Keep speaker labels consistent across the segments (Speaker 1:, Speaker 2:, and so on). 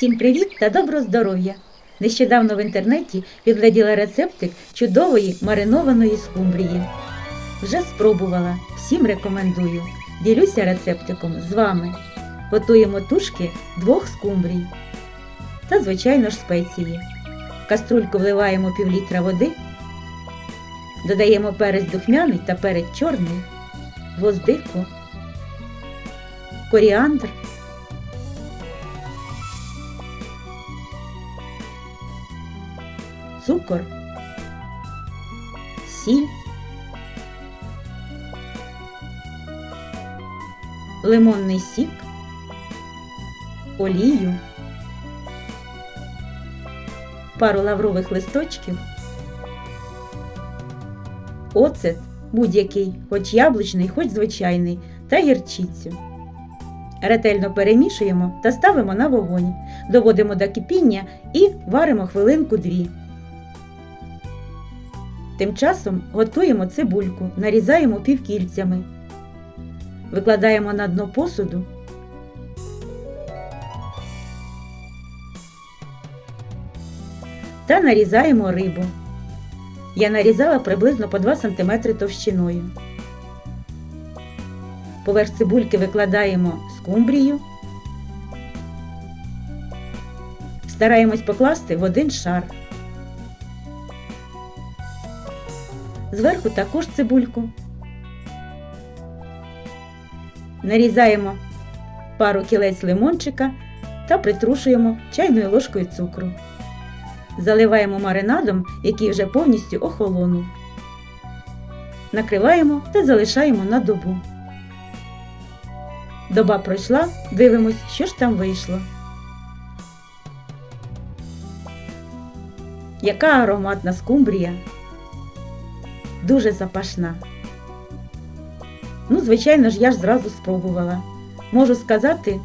Speaker 1: Всім привіт та доброго здоров'я! Нещодавно в інтернеті підгляділа рецептик чудової маринованої скумбрії. Вже спробувала, всім рекомендую. Ділюся рецептиком з вами. Готуємо тушки двох скумбрій та, звичайно ж, спеції. В каструльку вливаємо пів літра води, додаємо перець духмяний та перець чорний, гвоздику, коріандр, цукор, сіль, лимонний сік, олію, пару лаврових листочків, оцет будь-який, хоч яблучний, хоч звичайний, та гірчицю. Ретельно перемішуємо та ставимо на вогонь, доводимо до кипіння і варимо хвилинку-дві. Тим часом готуємо цибульку, нарізаємо півкільцями, викладаємо на дно посуду. Та нарізаємо рибу. Я нарізала приблизно по 2 см товщиною. Поверх цибульки викладаємо скумбрію. Стараємось покласти в один шар. Зверху також цибульку. Нарізаємо пару кілець лимончика та притрушуємо чайною ложкою цукру. Заливаємо маринадом, який вже повністю охолонув. Накриваємо та залишаємо на добу. Доба пройшла, дивимось, що ж там вийшло. Яка ароматна скумбрія. Дуже запашна. Ну, звичайно ж, я ж зразу спробувала. Можу сказати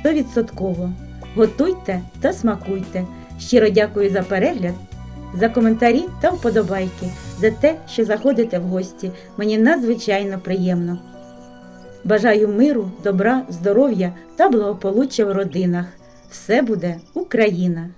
Speaker 1: стовідсотково. Готуйте та смакуйте. Щиро дякую за перегляд, за коментарі та вподобайки, за те, що заходите в гості. Мені надзвичайно приємно. Бажаю миру, добра, здоров'я та благополуччя в родинах. Все буде Україна!